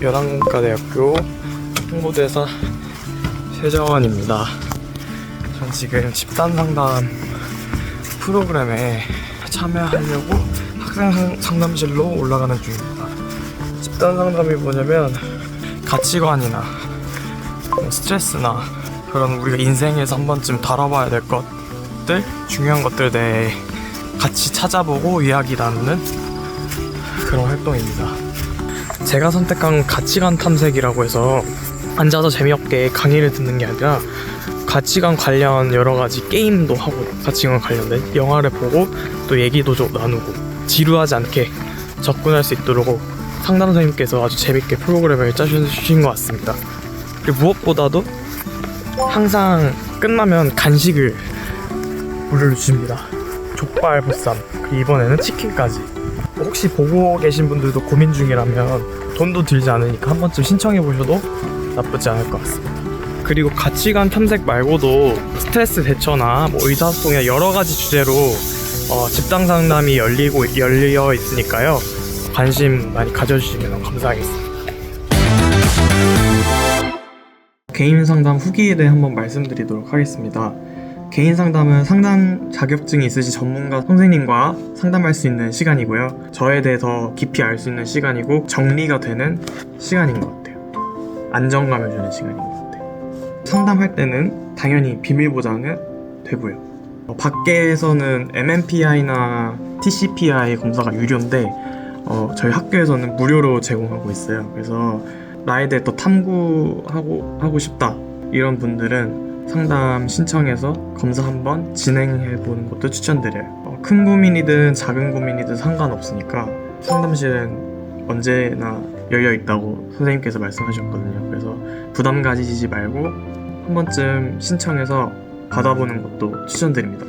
열한국가대학교 홍보대사 최정원입니다. 전 지금 집단 상담 프로그램에 참여하려고 학생 상- 상담실로 올라가는 중입니다. 집단 상담이 뭐냐면 가치관이나 스트레스나 그런 우리가 인생에서 한 번쯤 다뤄봐야 될 것 들 중요한 것들 대해 같이 찾아보고 이야기 나누는 그런 활동입니다. 제가 선택한 가치관 탐색이라고 해서 앉아서 재미없게 강의를 듣는 게 아니라 가치관 관련 여러 가지 게임도 하고 가치관 관련된 영화를 보고 또 얘기도 좀 나누고 지루하지 않게 접근할 수 있도록 상담 선생님께서 아주 재밌게 프로그램을 짜주신 것 같습니다. 그리고 무엇보다도 항상 끝나면 간식을 무료로 주십니다. 족발 보쌈 그리고 이번에는 치킨까지 혹시 보고 계신 분들도 고민 중이라면 돈도 들지 않으니까 한 번쯤 신청해 보셔도 나쁘지 않을 것 같습니다. 그리고 가치관 탐색 말고도 스트레스 대처나 뭐 의사소통이나 여러 가지 주제로 어, 집단 상담이 열리고 열려 있으니까요. 관심 많이 가져주시면 감사하겠습니다. 개인 상담 후기에 대해 한번 말씀드리도록 하겠습니다. 개인 상담은 상담 자격증이 있으신 전문가 선생님과 상담할 수 있는 시간이고요. 저에 대해 더 깊이 알 수 있는 시간이고 정리가 되는 시간인 것 같아요. 안정감을 주는 시간인 것 같아요. 상담할 때는 당연히 비밀 보장은 되고요. 어, 밖에서는 MMPI나 TCPI 검사가 유료인데 어, 저희 학교에서는 무료로 제공하고 있어요. 그래서 나에 대해 더 탐구하고 하고 싶다 이런 분들은 상담 신청해서 검사 한번 진행해 보는 것도 추천드려요. 어, 큰 고민이든 작은 고민이든 상관없으니까 상담실은 언제나 열려 있다고 선생님께서 말씀하셨거든요. 그래서 부담 가지지 말고 한 번쯤 신청해서 받아보는 것도 추천드립니다.